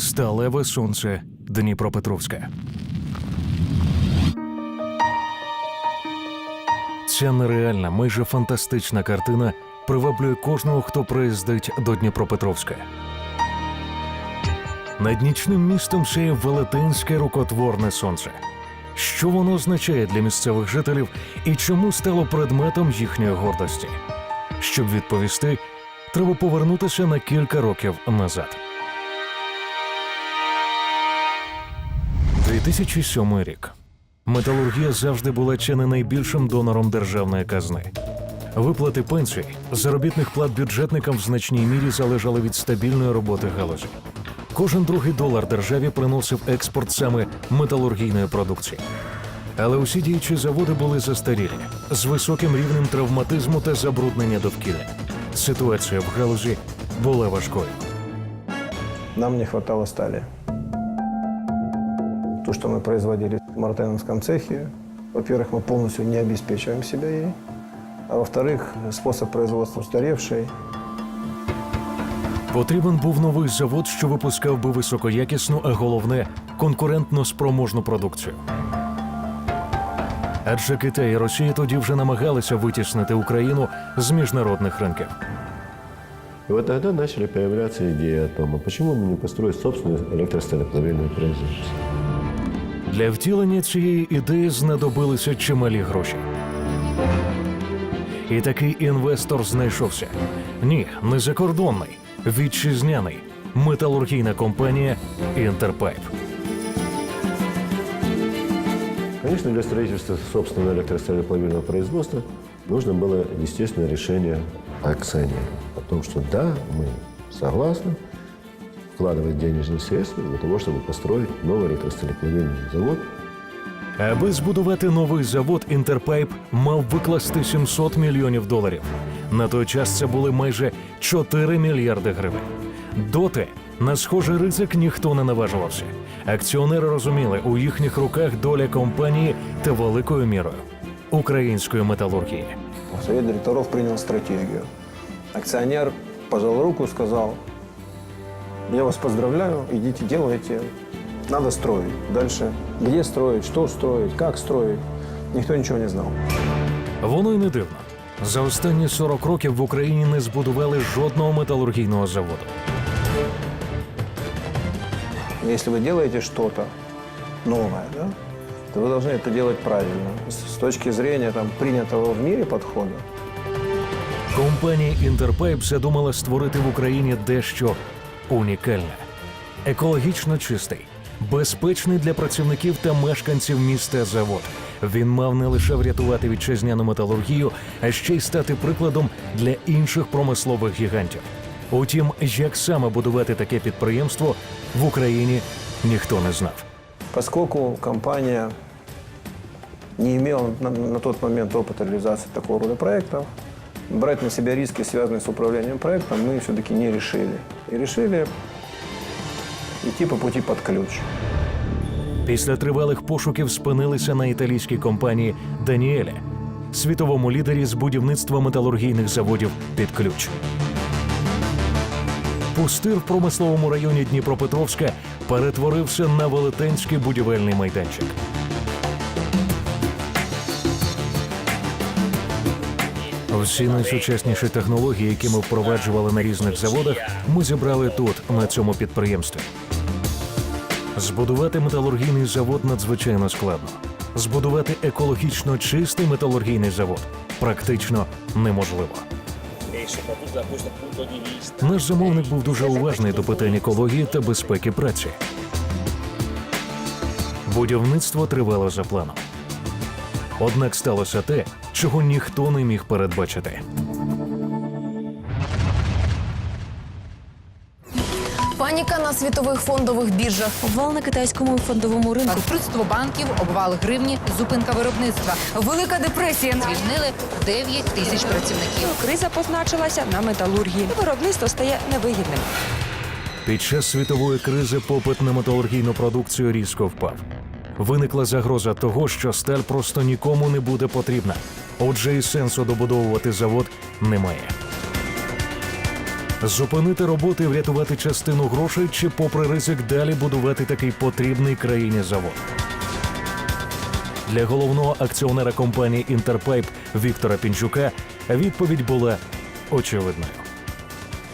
Сталеве сонце Дніпропетровська. Ця нереальна, майже фантастична картина приваблює кожного, хто приїздить до Дніпропетровська. Над нічним містом сяє велетенське рукотворне сонце. Що воно означає для місцевих жителів і чому стало предметом їхньої гордості? Щоб відповісти, треба повернутися на кілька років назад. 2007 рік. Металургія завжди була чи не найбільшим донором державної казни. Виплати пенсій, заробітних плат бюджетникам в значній мірі залежали від стабільної роботи галузі. Кожен другий долар державі приносив експорт саме металургійної продукції. Але усі діючі заводи були застарілі з високим рівнем травматизму та забруднення довкілля. Ситуація в галузі була важкою. Нам не хватало стали То, что мы производили в Мартеновском цехе, во-первых, мы полностью не обеспечиваем себя ей, а во-вторых, способ производства устаревший, Потрібен був новий завод, що випускав би високоякісну, а головне конкурентно спроможну продукцію. Адже Китай і Росія тоді вже намагалися витіснити Україну з міжнародних ринків. И вот тогда начали появляться идеи о том, а почему бы не построить собственное электросталеплавильное производство. Для втілення цієї ідеї знадобилися чималі гроші. І такий інвестор знайшовся. Ні, не закордонний, вітчизняний металургійна компанія Інтерпайп. Конечно, для строительства собственного электросталеплавильного производства нужно было естественное решение акционеров о том, что да, мы согласны вкладывать денежные средства для того, чтобы построить новый электросталеплавильный завод Аби збудувати новий завод, Інтерпайп мав викласти 700 мільйонів доларів. На той час це були майже 4 мільярди гривень. Доти на схожий ризик ніхто не наважувався. Акціонери розуміли, у їхніх руках доля компанії та великою мірою української металургії. Совет директоров принял стратегию. Акционер пожал руку, сказал, я вас поздравляю, идите делайте, надо строить. Дальше, где строить, что строить, как строить, никто ничего не знал. Воно й не дивно. За останні 40 років в Україні не збудували жодного металургійного заводу. Если вы делаете что-то новое, да, то вы должны это делать правильно. С с точки зрения там, принятого в мире подхода. Компанія Інтерпайп задумала створити в Україні дещо унікальне, екологічно чистий, безпечний для працівників та мешканців міста завод. Він мав не лише врятувати вітчизняну металургію, а ще й стати прикладом для інших промислових гігантів. Утім, як саме будувати таке підприємство в Україні ніхто не знав. Поскольку компания не имела на, на тот момент опыта реализации такого рода проектов, брать на себя риски, связанные с управлением проектом, мы все-таки не решили. И решили идти по пути под ключ. Після тривалих пошуків спинилися на італійській компанії Даніеля, світовому лідері з будівництва металургійних заводів під ключ. Пустир в промисловому районі Дніпропетровська перетворився на велетенський будівельний майданчик. Всі найсучасніші технології, які ми впроваджували на різних заводах, ми зібрали тут, на цьому підприємстві. Збудувати металургійний завод надзвичайно складно. Збудувати екологічно чистий металургійний завод практично неможливо. Наш замовник був дуже уважний до питань екології та безпеки праці. Будівництво тривало за планом. Однак сталося те, чого ніхто не міг передбачити. Паніка на світових фондових біржах. Обвал на китайському фондовому ринку. Банкрутство банків, обвал гривні, зупинка виробництва. Велика депресія. Звільнили 9 тисяч працівників. Криза позначилася на металургії. Виробництво стає невигідним. Під час світової кризи попит на металургійну продукцію різко впав. Виникла загроза того, що сталь просто нікому не буде потрібна. Отже, і сенсу добудовувати завод немає. Зупинити роботи, врятувати частину грошей чи, попри ризик, далі будувати такий потрібний країні завод. Для головного акціонера компанії Інтерпайп Віктора Пінчука відповідь була очевидною.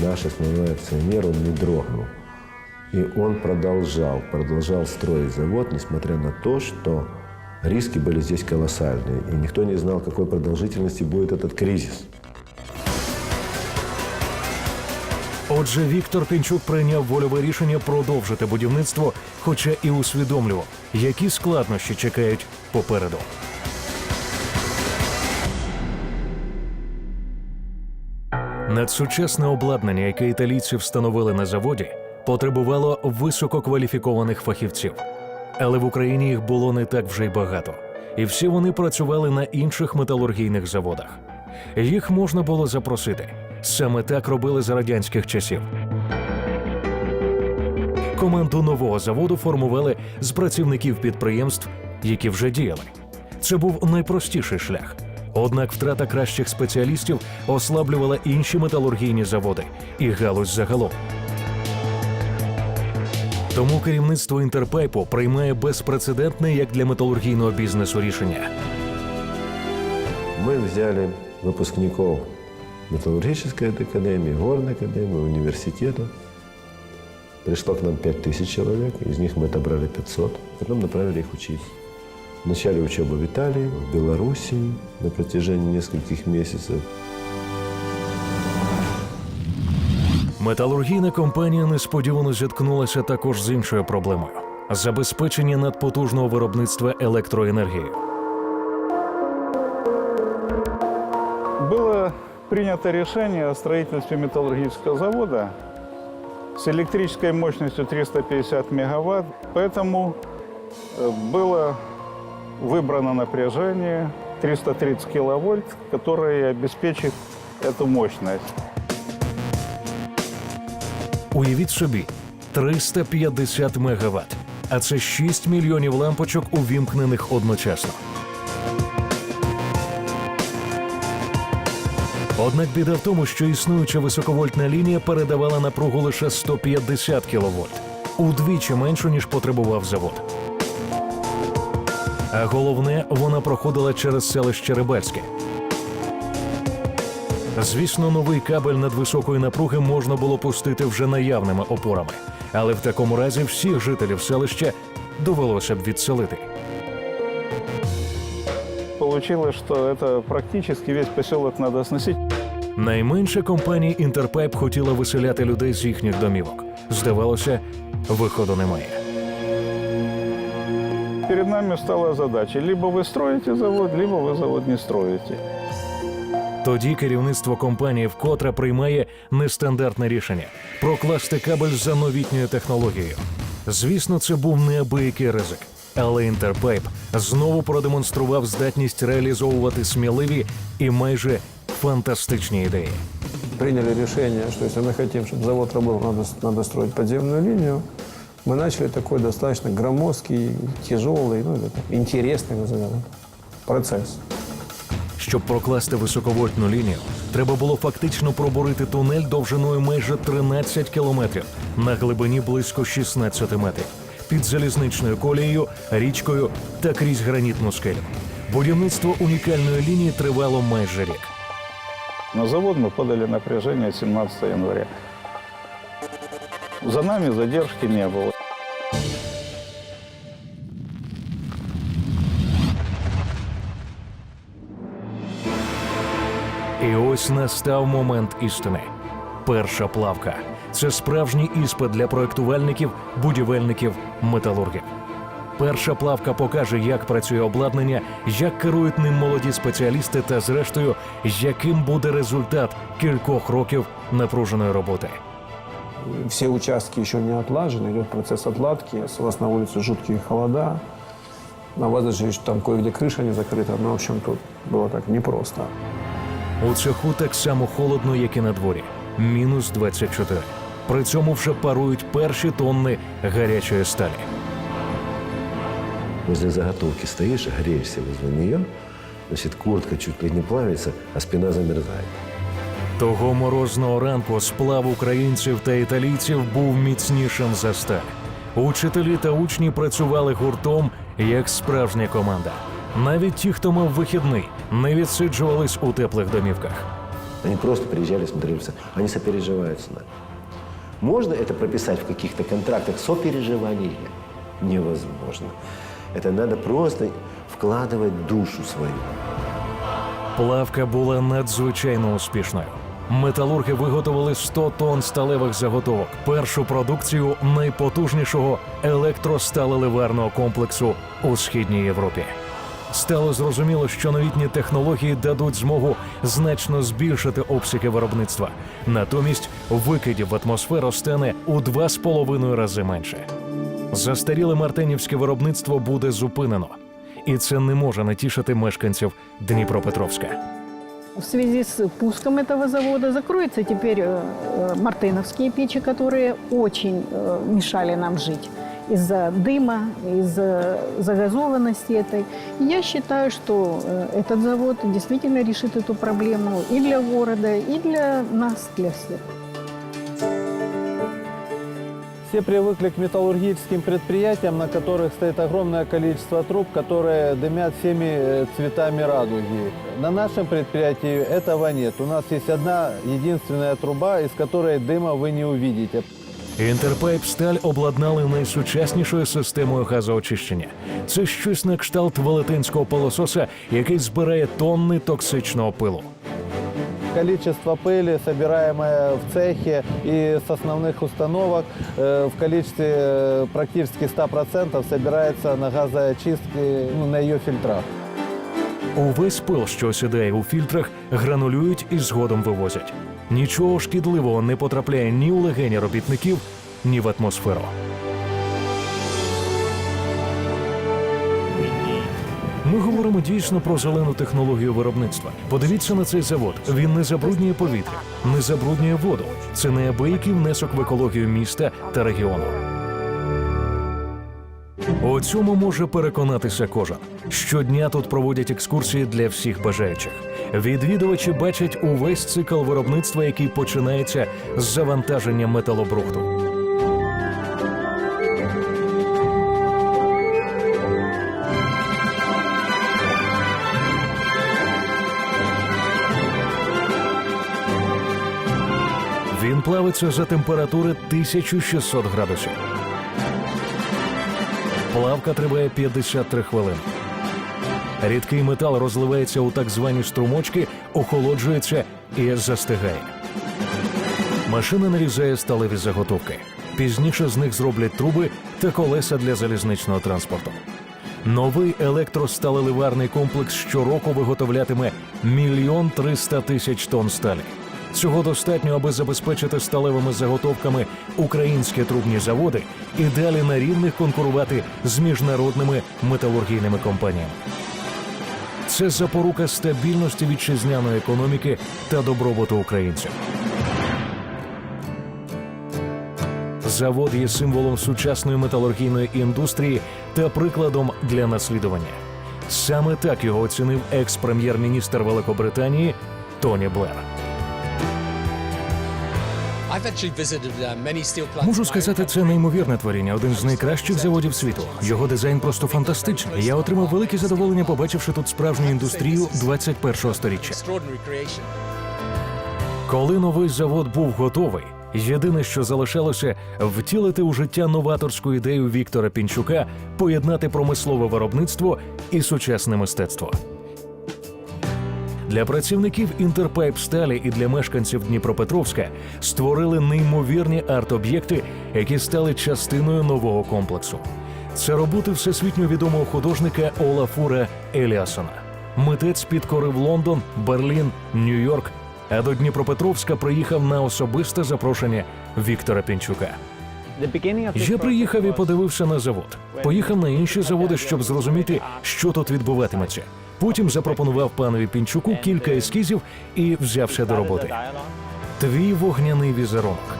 Наш основной акционер, он не дрогнул. И он продолжал, продолжал строить завод, несмотря на то, что риски были здесь колоссальные. И никто не знал, какой продолжительности будет этот кризис. Отже, Віктор Пінчук прийняв вольове рішення продовжити будівництво, хоча і усвідомлював, які складнощі чекають попереду. Надсучасне обладнання, яке італійці встановили на заводі, потребувало висококваліфікованих фахівців. Але в Україні їх було не так вже й багато, і всі вони працювали на інших металургійних заводах. Їх можна було запросити. Саме так робили за радянських часів. Команду нового заводу формували з працівників підприємств, які вже діяли. Це був найпростіший шлях. Однак втрата кращих спеціалістів ослаблювала інші металургійні заводи і галузь загалом. Тому керівництво Інтерпайпу приймає безпрецедентне як для металургійного бізнесу рішення. Мы взяли выпускников металлургической академии, горной академии, университета. Пришло к нам 5000 человек, из них мы отобрали 500, потом направили их учиться. Начали учебу в Италии, в Белоруссии на протяжении нескольких месяцев. Металургійна компанія несподівано зіткнулася також з іншою проблемою забезпечення надпотужного виробництва електроенергією. Было принято решение о строительстве металлургического завода с электрической мощностью 350 мегаватт. Поэтому э, было выбрано напряжение 330 киловольт, которое обеспечит эту мощность. Уявіть собі 350 мегаватт, а це 6 мільйонів лампочок, увімкнених одночасно. Однак біда в тому, що існуюча високовольтна лінія передавала напругу лише 150 кВт, удвічі меншу, ніж потребував завод. А головне, вона проходила через селище Рибальське. Звісно, новий кабель надвисокої напруги можна було пустити вже наявними опорами, але в такому разі всіх жителів селища довелося б відселити. Получилось, что это практически весь поселок надо сносить. Найменша компанія Інтерпайп хотіла виселяти людей з їхніх домівок. Здавалося, виходу немає. Перед нами стала задача. Либо вы строите завод, либо вы завод не строите. Тоді керівництво компанії вкотре приймає нестандартне рішення прокласти кабель за новітньою технологією. Звісно, це був неабиякий ризик. Але Інтерпайп знову продемонстрував здатність реалізовувати сміливі і майже фантастичні ідеї. Приняли решение, что если мы хотим, чтобы завод работал, надо, надо строить подземную линию. Мы начали такой достаточно громоздкий, тяжелый, ну, это, интересный назовем, процесс. Щоб прокласти високовольтну лінію, треба було фактично пробурити тунель довжиною майже 13 кілометрів на глибині близько 16 метрів під залізничною колією, річкою та крізь гранітну скелю. Будівництво унікальної лінії тривало майже рік. На завод мы подали напряжение 17 января. За нами задержки не было. І ось настав момент істини. Перша плавка це справжній іспит для проектувальників, будівельників, металургів. Перша плавка покаже, як працює обладнання, як керують ним молоді спеціалісти, та зрештою, яким буде результат кількох років напруженої роботи. Все участки еще не отлажены, идет процесс отладки. У вас на улице жуткие холода. На вас даже еще там кое-где крыша не закрыта. Ну, в общем, тут было так непросто. У цеху так само холодно, як і на дворі. Мінус 24. При цьому вже парують перші тонни гарячої сталі. Возле заготовки стоишь, греешься возле нее, значит, куртка чуть ли не плавится, а спина замерзает. Того морозного ранку сплав українців та італійців був міцнішим за сталь. Учителі та учні працювали гуртом як справжня команда. Навіть ті, хто мав вихідний, не відсиджувались у теплих домівках. Они просто приезжали, смотрели, все. они сопереживают с нами. Можно это прописать в каких-то контрактах? Сопереживание невозможно. Это надо просто вкладывать душу свою. Плавка була надзвичайно успішною. Металурги виготовили 100 тонн сталевих заготовок, першу продукцію найпотужнішого електросталеливарного комплексу у східній Європі. Стало зрозуміло, що новітні технології дадуть змогу значно збільшити обсяги виробництва. Натомість викидів в атмосферу стане у два з половиною рази менше. Застаріле мартинівське виробництво буде зупинено, і це не може не тішити мешканців Дніпропетровська. В связи с пуском этого завода закроются теперь э, э, мартыновские печи, которые очень э, мешали нам жить Из-за дыма, из-за загазованности этой. И я считаю, что э, этот завод действительно решит эту проблему и для города, и для нас, для всех. Все привыкли к металлургическим предприятиям, на которых стоит огромное количество труб, которые дымят всеми э, цветами радуги. На нашем предприятии этого нет. У нас есть одна единственная труба, из которой дыма вы не увидите. Інтерпайп Сталь обладнали найсучаснішою системою газоочищення. Це щось на кшталт велетенського пилососа, який збирає тонни токсичного пилу. Количество пыли, собираемое в цехе и с основных установок, э, в количестве э, практически 100% собирается на газоочистке, ну, на ее фильтрах. Увесь пил, що осідає у фільтрах, гранулюють і згодом вивозять. Нічого шкідливого не потрапляє ні у легені робітників, ні в атмосферу. Ми говоримо дійсно про зелену технологію виробництва. Подивіться на цей завод. Він не забруднює повітря, не забруднює воду. Це неабиякий внесок в екологію міста та регіону. У цьому може переконатися кожен. Щодня тут проводять екскурсії для всіх бажаючих. Відвідувачі бачать увесь цикл виробництва, який починається з завантаження металобрухту. Він плавиться за температури 1600 градусів. Плавка триває 53 хвилини. Рідкий метал розливається у так звані струмочки, охолоджується і застигає. Машина нарізає сталеві заготовки. Пізніше з них зроблять труби та колеса для залізничного транспорту. Новий електросталеливарний комплекс щороку виготовлятиме мільйон триста тисяч тонн сталі. Цього достатньо, аби забезпечити сталевими заготовками українські трубні заводи і далі на рівних конкурувати з міжнародними металургійними компаніями. Це запорука стабільності вітчизняної економіки та добробуту українців. Завод є символом сучасної металургійної індустрії та прикладом для наслідування. Саме так його оцінив екс-прем'єр-міністр Великобританії Тоні Блер. Можу сказати, це неймовірне творіння, один з найкращих заводів світу. Його дизайн просто фантастичний. Я отримав велике задоволення, побачивши тут справжню індустрію 21-го сторіччя. Коли новий завод був готовий, єдине, що залишалося, втілити у життя новаторську ідею Віктора Пінчука поєднати промислове виробництво і сучасне мистецтво. Для працівників Інтерпайп Сталі і для мешканців Дніпропетровська створили неймовірні арт-об'єкти, які стали частиною нового комплексу. Це роботи всесвітньо відомого художника Олафура Еліасона. Митець підкорив Лондон, Берлін, Нью-Йорк, а до Дніпропетровська приїхав на особисте запрошення Віктора Пінчука. Я приїхав і подивився на завод. Поїхав на інші заводи, щоб зрозуміти, що тут відбуватиметься. Потім запропонував панові Пінчуку кілька ескізів і взявся до роботи. Твій вогняний візерунок.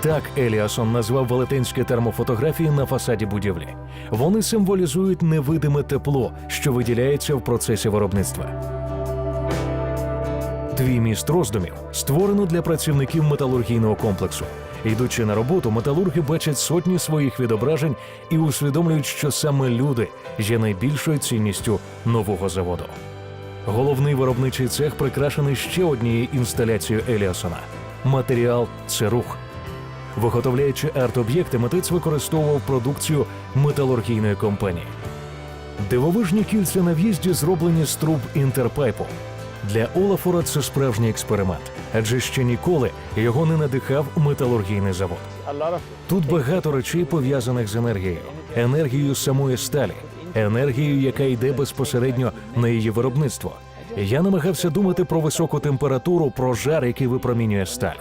Так Еліасон назвав велетенські термофотографії на фасаді будівлі. Вони символізують невидиме тепло, що виділяється в процесі виробництва. Твій міст роздумів створено для працівників металургійного комплексу. Йдучи на роботу, металурги бачать сотні своїх відображень і усвідомлюють, що саме люди є найбільшою цінністю нового заводу. Головний виробничий цех прикрашений ще однією інсталяцією Еліасона. Матеріал це рух. Виготовляючи арт-об'єкти, митець використовував продукцію металургійної компанії. Дивовижні кільця на в'їзді зроблені з труб інтерпайпу. Для Олафора це справжній експеримент, адже ще ніколи його не надихав металургійний завод. Тут багато речей пов'язаних з енергією, енергією самої сталі, енергією, яка йде безпосередньо на її виробництво. Я намагався думати про високу температуру, про жар, який випромінює сталь.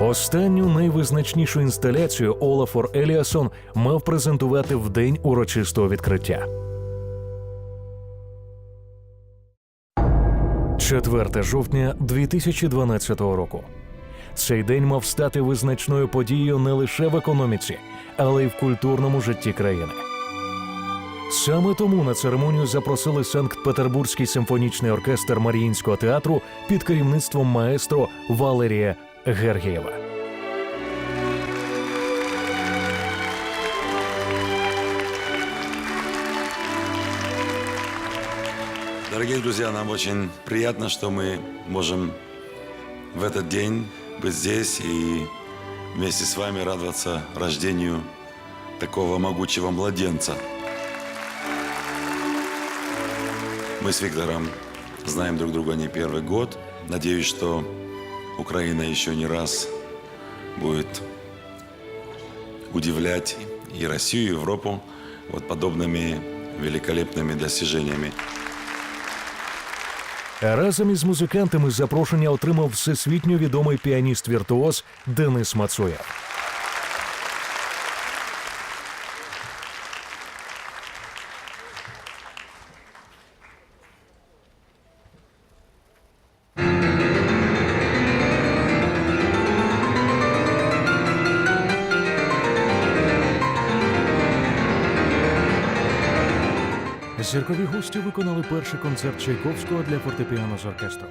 Останню найвизначнішу інсталяцію Олафор Еліасон мав презентувати в день урочистого відкриття. 4 жовтня 2012 року. Цей день мав стати визначною подією не лише в економіці, але й в культурному житті країни. Саме тому на церемонію запросили Санкт-Петербурзький симфонічний оркестр Маріїнського театру під керівництвом маестро Валерія Гергієва. Дорогие друзья, нам очень приятно, что мы можем в этот день быть здесь и вместе с вами радоваться рождению такого могучего младенца. Мы с Виктором знаем друг друга не первый год. Надеюсь, что Украина еще не раз будет удивлять и Россию, и Европу вот подобными великолепными достижениями. Разом із музикантами запрошення отримав всесвітньо відомий піаніст-віртуоз Денис Мацуєв. Гості виконали перший концерт Чайковського для фортепіано з оркестром.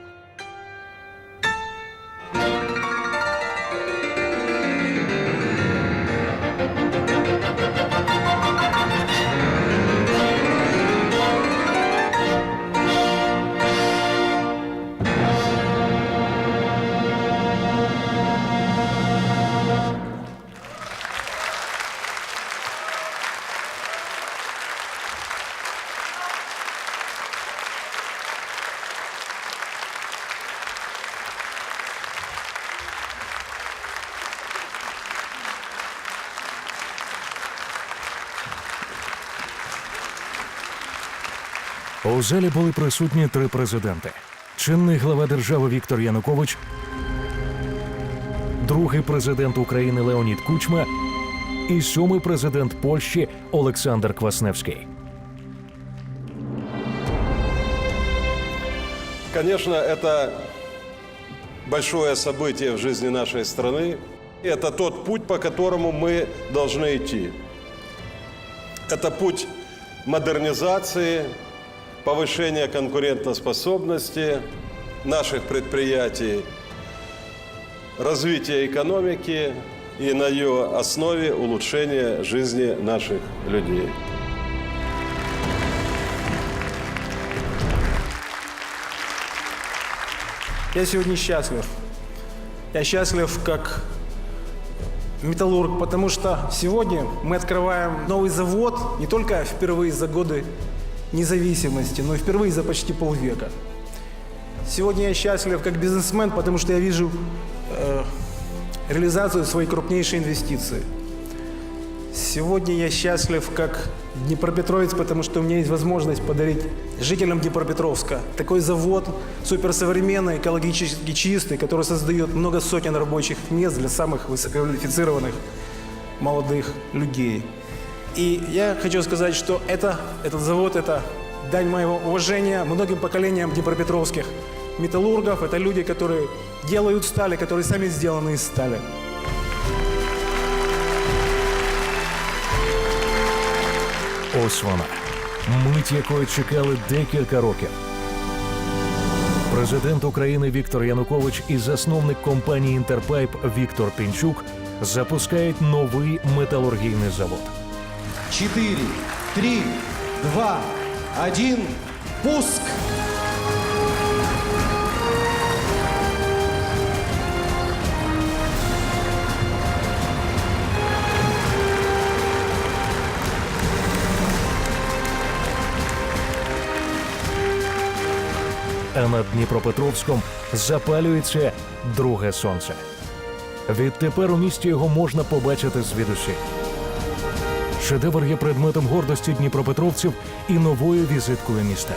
У залі були присутні три президенти: чинний глава держави Віктор Янукович, другий президент України Леонід Кучма і сьомий президент Польщі Олександр Квасневський. Конечно, это большое событие в жизни нашей страны. Это тот путь, по которому мы должны идти. Это путь модернизации, повышения конкурентоспособности наших предприятий, развития экономики и на ее основе улучшения жизни наших людей. Я сегодня счастлив. Я счастлив как металлург, потому что сегодня мы открываем новый завод не только впервые за годы независимости, но впервые за почти полвека. Сегодня я счастлив как бизнесмен, потому что я вижу э, реализацию своей крупнейшей инвестиции. Сегодня я счастлив как Днепропетровец, потому что у меня есть возможность подарить жителям Днепропетровска такой завод суперсовременный, экологически чистый, который создает много сотен рабочих мест для самых высококвалифицированных молодых людей. И я хочу сказать, что это, этот завод – это дань моего уважения многим поколениям днепропетровских металлургов. Это люди, которые делают стали, которые сами сделаны из стали. Ось вона. Мить якої чекали декілька років. Президент України Віктор Янукович і засновник компанії Інтерпайп Віктор Пінчук запускають новий металургійний завод. 4, 3, 2, 1, пуск! а над Дніпропетровськом запалюється друге сонце. Відтепер у місті його можна побачити звідусі. Шедевр є предметом гордості дніпропетровців і новою візиткою міста.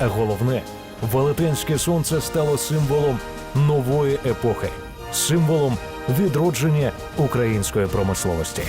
А головне, велетенське сонце стало символом нової епохи, символом відродження української промисловості.